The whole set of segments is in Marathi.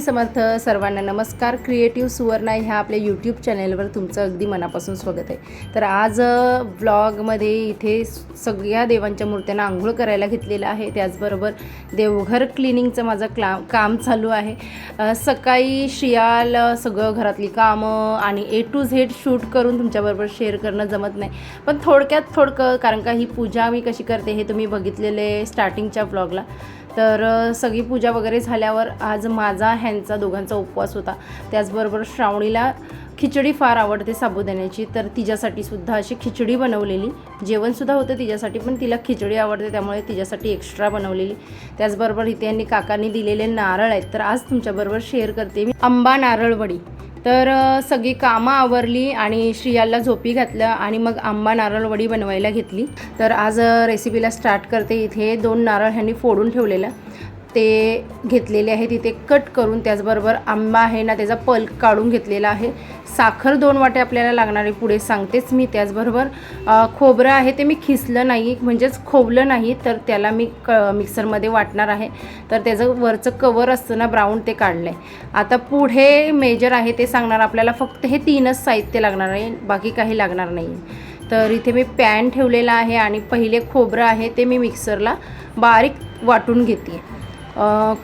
स्वामी समर्थ सर्वांना नमस्कार. क्रिएटिव्ह सुवर्णा ह्या आपल्या यूट्यूब चॅनेलवर तुमचं अगदी मनापासून स्वागत आहे. तर आज ब्लॉगमध्ये इथे सगळ्या देवांच्या मूर्त्यांना आंघोळ करायला घेतलेलं आहे. त्याचबरोबर देवघर क्लिनिंगचं माझं क्ला काम चालू आहे. सकाळी शियाल सगळं घरातली कामं आणि ए टू झेड शूट करून तुमच्याबरोबर शेअर करणं जमत नाही. पण थोडक्यात थोडकं कारण का ही पूजा मी कशी करते हे तुम्ही बघितलेले स्टार्टिंगच्या ब्लॉगला तर सगळी पूजा वगैरे झाल्यावर आज माझा ह्यांचा दोघांचा उपवास होता. त्याचबरोबर श्रावणीला खिचडी फार आवडते साबुदाण्याची तर तिच्यासाठी सुद्धा अशी खिचडी बनवलेली. जेवणसुद्धा होतं तिच्यासाठी पण तिला खिचडी आवडते त्यामुळे तिच्यासाठी एक्स्ट्रा बनवलेली. त्याचबरोबर इथे यांनी काकांनी दिलेले नारळ आहेत तर आज तुमच्याबरोबर शेअर करते मी. आंबा नारळ वडी तर सगळी कामं आवरली आणि श्रियाला झोपी घातलं आणि मग आंबा नारळ वडी बनवायला घेतली. तर आज रेसिपीला स्टार्ट करते. इथे दोन नारळ ह्यांनी फोडून ठेवलेलं. ते घेतलेले आहे तिथे कट करून त्याचबरोबर आंबा आहे ना त्याचा पल्क काढून घेतलेला आहे. साखर दोन वाटे आपल्याला लागणार आहे पुढे सांगतेच मी. त्याचबरोबर खोबरं आहे ते मी खिसलं नाही म्हणजेच खोवलं नाही तर त्याला मी क मिक्सरमध्ये वाटणार आहे. तर त्याचं वरचं कवर असतं ना ब्राऊन ते काढलं आहे आता पुढे मेजर आहे ते सांगणार आपल्याला फक्त हे तीनच साहित्य लागणार आहे बाकी काही लागणार नाही. तर इथे मी पॅन ठेवलेला आहे आणि पहिले खोबरं आहे ते मी मिक्सरला बारीक वाटून घेते.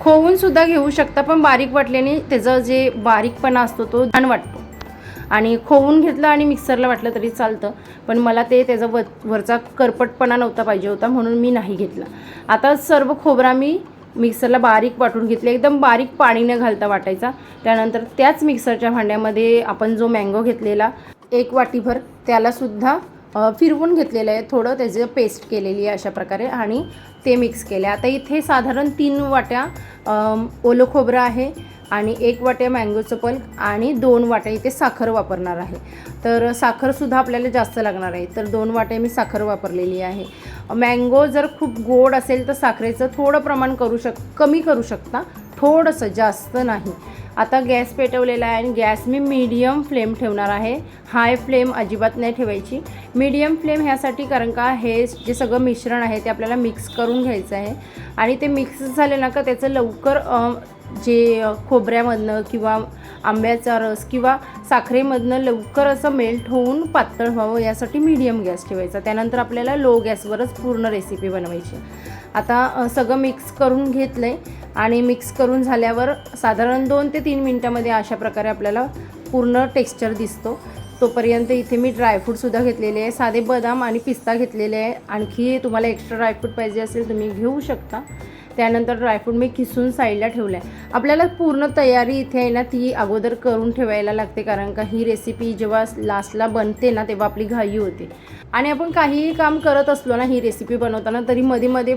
खोवून सुद्धा घेऊ शकता पण बारीक वाटल्याने त्याचं जे बारीकपणा असतो तो छान वाटतो. आणि खोवून घेतलं आणि मिक्सरला वाटलं तरी चालतं पण मला ते त्याचा व वरचा करपटपणा नव्हता पाहिजे होता म्हणून मी नाही घेतला. आता सर्व खोबरा मी मिक्सरला बारीक वाटून घेतले एकदम बारीक पाणी न घालता वाटायचा. त्यानंतर त्याच मिक्सरच्या भांड्यामध्ये आपण जो मँगो घेतलेला एक वाटीभर त्यालासुद्धा फिरवून घेतलेलं आहे. थोडं त्याचं पेस्ट केलेली आहे अशा प्रकारे आणि ते मिक्स केले आता इथे साधारण तीन वाट्या ओलं खोबरं आहे आणि एक वाट्या मँगोचं पल्प आणि दोन वाट्या इथे साखर वापरणार आहे. तर साखरसुद्धा आपल्याला जास्त लागणार आहे. तर दोन वाट्या मी साखर वापरलेली आहे. मँगो जर खूप गोड असेल तर साखरेचं थोडं प्रमाण करू शक कमी करू शकता. थोडंसं जास्त नाही. आता गॅस पेटवलेला आहे आणि गॅस मी मीडियम फ्लेम ठेवणार आहे. हाय फ्लेम अजिबात नाही ठेवायची. मीडियम फ्लेम ह्यासाठी कारण का हे जे सगळं मिश्रण आहे ते आपल्याला मिक्स करून घ्यायचं आहे. आणि ते मिक्स झाले ना का त्याचं लवकर जे खोबऱ्यामधनं किंवा आंब्याचा रस किंवा साखरेमधनं लवकर असं मेल्ट होऊन पातळ व्हावं यासाठी मीडियम गॅस ठेवायचा. त्यानंतर आपल्याला लो गॅसवरच पूर्ण रेसिपी बनवायची. आता सगळं मिक्स करून घेतलं आहे आणि मिक्स करून झाल्यावर साधारण दोन ते तीन मिनटामध्ये अशा प्रकारे आपल्याला पूर्ण टेक्स्चर दिसतो. तोपर्यंत इथे मी ड्रायफ्रूटसुद्धा घेतलेले आहे साधे बदाम आणि पिस्ता घेतलेले आहे. आणखी तुम्हाला एक्स्ट्रा ड्रायफ्रूट पाहिजे असेल तुम्ही घेऊ शकता. त्यानंतर ड्रायफ्रूट मी किसून साईडला ठेवलं आहे आपल्याला पूर्ण तयारी इथे आहे ना ती अगोदर करून ठेवायला लागते कारण का ही रेसिपी जेव्हा लास्टला बनते ना तेव्हा आपली घाई होते. आणि आपण काहीही काम करत असलो ना ही रेसिपी बनवताना तरी मध्ये मध्ये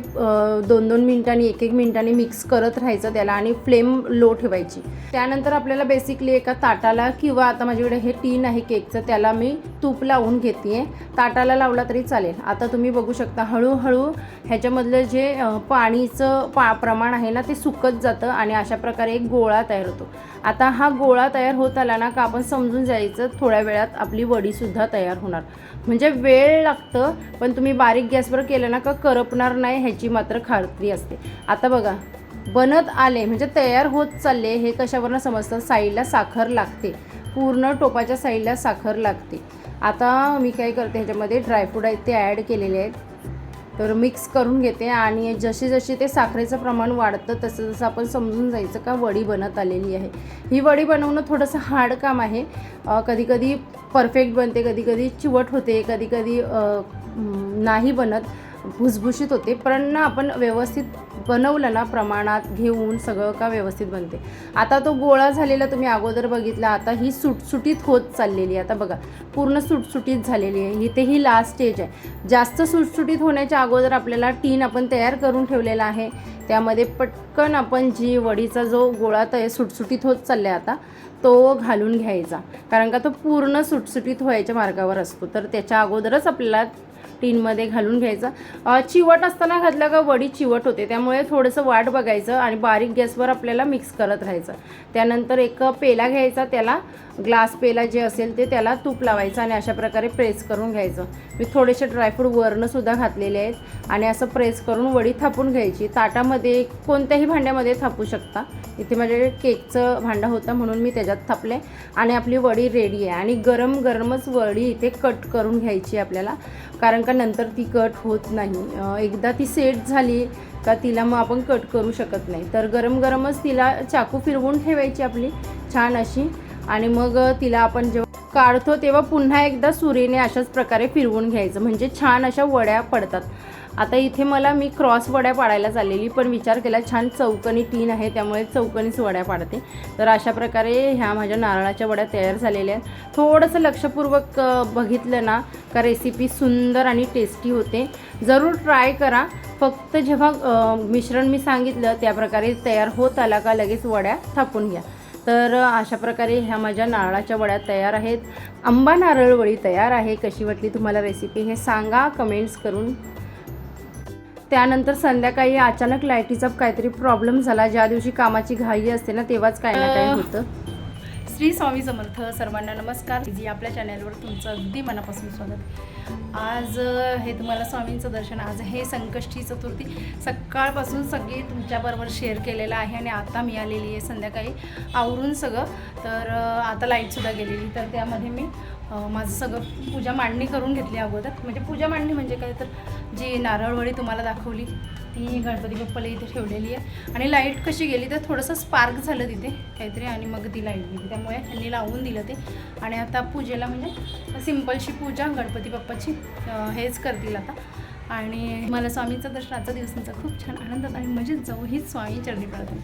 दोन दोन मिनिटांनी एक एक मिनिटांनी मिक्स करत राहायचं त्याला आणि फ्लेम लो ठेवायची. त्यानंतर आपल्याला बेसिकली एका ताटाला किंवा आता माझ्याकडे हे टीन आहे केकचं त्याला मी तूप लावून घेते ताटाला लावला तरी चालेल. आता तुम्ही बघू शकता हळूहळू ह्याच्यामधलं जे पाणीचं पा प्रमाण आहे ना ते सुकत जातं आणि अशा प्रकारे एक गोळा तयार होतो. आता हा गोळा तयार होत आला ना का आपण समजून जायचं थोड्या वेळात आपली वडीसुद्धा तयार होणार. म्हणजे वेळ लागतं पण तुम्ही बारीक गॅसवर केलं ना का करपणार नाही ह्याची मात्र खात्री असते. आता बघा बनत आले म्हणजे तयार होत चालले हे कशावरनं समजतं? साईडला साखर लागते. पूर्ण टोपाच्या साईडला साखर लागते. आता मी काय करते ह्याच्यामध्ये ड्रायफ्रूट आहेत ते ॲड केलेले आहेत. तर मिक्स करून घेते आणि जसे जशी ते साखरेचं प्रमाण वाढतं तसं जसं आपण समजून जायचं का वडी बनत आलेली आहे. ही वडी बनवणं थोडंसं हार्ड काम आहे. कधीकधी परफेक्ट बनते कधी कधी चिवट होते कधी कधी नाही बनत भुसभुशीत होते पण ना आपण व्यवस्थित बनवलं ना प्रमाणात घेऊन सगळं का व्यवस्थित बनते. आता तो गोळा झालेला तुम्ही अगोदर बघितला आता ही सुटसुटीत होत चाललेली आहे. आता बघा पूर्ण सुटसुटीत झालेली आहे. इथे ही लास्ट स्टेज आहे. जास्त सुटसुटीत होण्याच्या अगोदर आपल्याला टीन आपण तयार करून ठेवलेला आहे. त्यामध्ये पटकन आपण जी वडीचा जो गोळा तयार सुटसुटीत होत चालला आहे आता तो घालून घ्यायचा. कारण का तो पूर्ण सुटसुटीत व्हायच्या मार्गावर असतो. तर त्याच्या अगोदरच आपल्याला टीनमध्ये घालून घ्यायचं. चिवट असताना घातलं का वडी चिवट होते त्यामुळे थोडंसं वाट बघायचं आणि बारीक गॅसवर आपल्याला मिक्स करत राहायचं. त्यानंतर एक पेला घ्यायचा त्याला ग्लास पेला जे असेल ते त्याला तूप लावायचं आणि अशा प्रकारे प्रेस करून घ्यायचं. मी थोडेसे ड्रायफ्रूट वरनंसुद्धा घातलेले आहेत आणि असं प्रेस करून वडी थापून घ्यायची. ताटामध्ये कोणत्याही भांड्यामध्ये थापू शकता. इथे माझ्याकडे केकचं भांडं होतं म्हणून मी त्याच्यात थापले आणि आपली वडी रेडी आहे. आणि गरम गरमच वडी इथे कट करून घ्यायची आपल्याला. कारण का नंतर ती कट होत नाही. एकदा ती सेट झाली का तिला मग आपण कट करू शकत नाही. तर गरम गरमच तिला चाकू फिरवून ठेवायची आपली छान अशी. आणि मग तिला आपण जेव्हा काढतो तेव्हा पुन्हा एकदा सुरीने अशाच प्रकारे फिरवून घ्यायचं. म्हणजे छान अशा वड्या पडतात. आता इथे मला मी क्रॉस वड्या पाडायला चाललेली पण विचार केला छान चौकनी तीन आहे त्यामुळे चौकनीच वड्या पाडते. तर अशा प्रकारे ह्या माझ्या नारळाच्या वड्या तयार झालेल्या आहेत. थोडंसं लक्षपूर्वक बघितलं ना का रेसिपी सुंदर आणि टेस्टी होते. जरूर ट्राय करा. फक्त जेव्हा मिश्रण मी सांगितलं त्या प्रकारे तयार होत आला का लगेच वड्या थापून घ्या. तर अशा प्रकारे ह्या माझ्या नारळाच्या वड्या तयार आहेत. आंबा नारळ वडी तयार आहे कशी वाटली तुम्हाला रेसिपी हे सांगा. कमेंट्स करून त्यानंतर संध्याकाळी अचानक लाईटीचा काहीतरी प्रॉब्लेम झाला. ज्या दिवशी कामाची घाई असते ना तेव्हाच काही ना काही होतं. श्री स्वामी समर्थ सर्वांना नमस्कार. जी आपल्या चॅनलवर तुमचं अगदी मनापासून स्वागत. आज हे तुम्हाला स्वामींचं दर्शन आज हे संकष्टी चतुर्थी सकाळपासून सगळी तुमच्याबरोबर शेअर केलेलं आहे आणि आता मी आलेली आहे संध्याकाळी आवरून सगळं. तर आता लाईटसुद्धा गेलेली. तर त्यामध्ये मी माझं सगळं पूजा मांडणी करून घेतली अगोदर. म्हणजे पूजा मांडणी म्हणजे काय तर जी नारळवळी तुम्हाला दाखवली ती गणपती बाप्पाला इथे ठेवलेली आहे. आणि लाइट कशी गेली तर थोडंसं स्पार्क झालं तिथे काहीतरी आणि मग ती लाइट गेली. त्यामुळे त्यांनी लावून दिलं ते. आणि आता पूजेला म्हणजे सिम्पलशी पूजा गणपती बाप्पाची हेच करतील आता. आणि मला स्वामीचा दर्शन आजचा दिवसांचा खूप छान आनंदात आणि मजेत जाऊ हीच स्वामी चरणी प्रार्थना.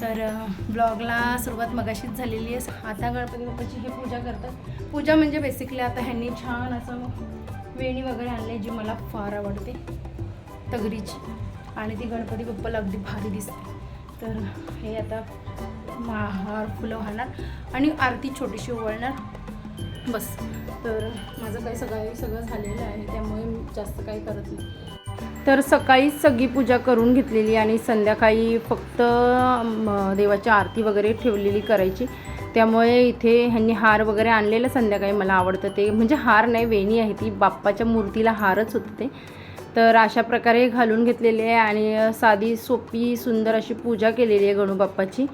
तर ब्लॉगला सुरुवात मगाशीच झालेली आहे. आता गणपती बाप्पाची हे पूजा करतात. पूजा म्हणजे बेसिकली आता ह्यांनी छान असं वेणी वगैरे आणली जी मला फार आवडते. तगरीची आणि ती गणपती बाप्पाला अगदी भारी दिसते. तर हे आता महार फुलं वाहणार आणि आरती छोटीशी ओवळणार. बस. तर माझं काही सगळं सगळं झालेलं आहे त्यामुळे मी जास्त काही करत नाही. तर सकाळीच सगळी पूजा करून घेतलेली आणि संध्याकाळी फक्त देवाची आरती वगैरे ठेवलेली करायची. त्यामुळे इथे ह्यांनी हार वगैरे आणलेलं संध्याकाळी मला आवडतं ते. म्हणजे हार नाही वेणी आहे ती. बाप्पाच्या मूर्तीला हारच होते ते. तर अशा प्रकारे घालून घेतलेली आहे आणि साधी सोपी सुंदर अशी पूजा केलेली आहे गणूबाप्पाची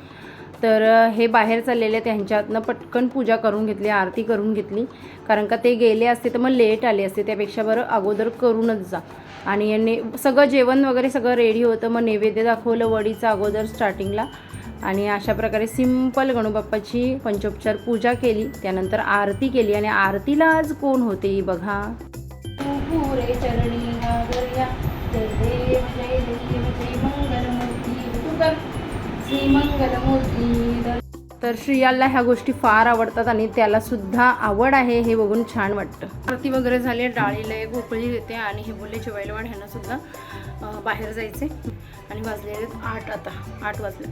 तर हे बाहेर चाललेले त्यांच्यातनं पटकन पूजा करून घेतली आरती करून घेतली. कारण का ते गेले असते तर मग लेट आले असते. त्यापेक्षा बरं अगोदर करूनच जा. आणि ने सगळं जेवण वगैरे सगळं रेडी होतं. मग नैवेद्य दाखवलं वडीचं अगोदर स्टार्टिंगला आणि अशा प्रकारे सिंपल गणूबाप्पाची पंचोपचार पूजा केली. त्यानंतर आरती केली. आणि आरतीला आज कोण होते बघा. चरणी मंगलमूर्ती तर श्रियाला ह्या गोष्टी फार आवडतात आणि त्याला सुद्धा आवड आहे हे बघून छान वाटतं. आरती वगैरे झाली डाळीला उकळी देते आणि हे बोलले जेवायला वाढ ह्यांना सुद्धा बाहेर जायचे आणि वाजले आहेत आठ आता आठ वाजले.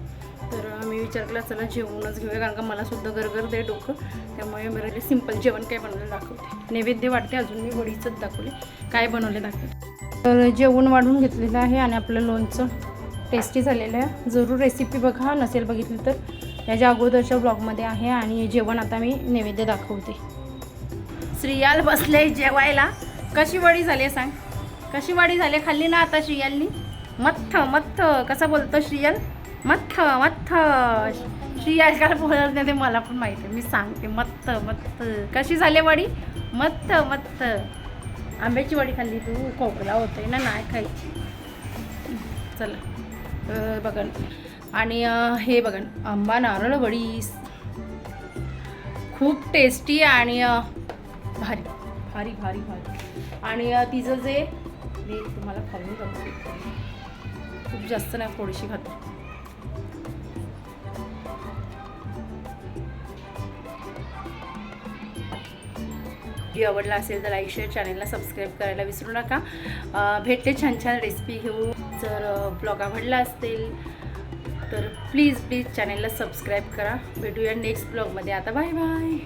तर मी विचार केला चला जेवूनच घेऊया कारण का मला सुद्धा गरगर दे डोकं. त्यामुळे बरं सिंपल जेवण काय बनवलं दाखवते. नैवेद्य वाटते अजून मी वडीचंच दाखवले. काय बनवले दाखवते. तर जेवण वाढून घेतलेलं आहे आणि आपलं लोणचं. टेस्टी झालेलं आहे. जरूर रेसिपी बघा. नसेल बघितली तर. याच्या अगोदरच्या ब्लॉगमध्ये आहे आणि जेवण आता मी नैवेद्य दाखवते. श्रियाल बसले जेवायला. कशी वडी झाली आहे सांग. कशी वडी झाली आहे? खाल्ली ना आता श्रियालनी? मत्थ मथ्थ. कसं बोलतो श्रियल? मथ मथ्थ. श्रियाल काय बोलत नाही ते मला पण माहिती आहे. मी सांगते. मत्थ मत्थ कशी झाली वडी? मत्थ मत्थ आंब्याची वडी खाल्ली तू? खोकला होतोय ना नाही खायची. चला. तर बघा आणि हे बघा आंबा नारळ वडी खूप टेस्टी आणि भारी भारी भारी भारी. आणि तिचं जे मी तुम्हाला खाऊन बघतो. खूप जास्त नाही थोडीशी खातो. व्हिडिओ आवडला असेल तर लाईक शेअर चॅनलला सबस्क्राईब करायला विसरू नका. अं, भेटते छान छान रेसिपी घेऊन. जर ब्लॉग आवडला असेल तर प्लीज प्लीज चॅनलला सबस्क्राईब करा. भेटूया नेक्स्ट ब्लॉगमध्ये आता बाय बाय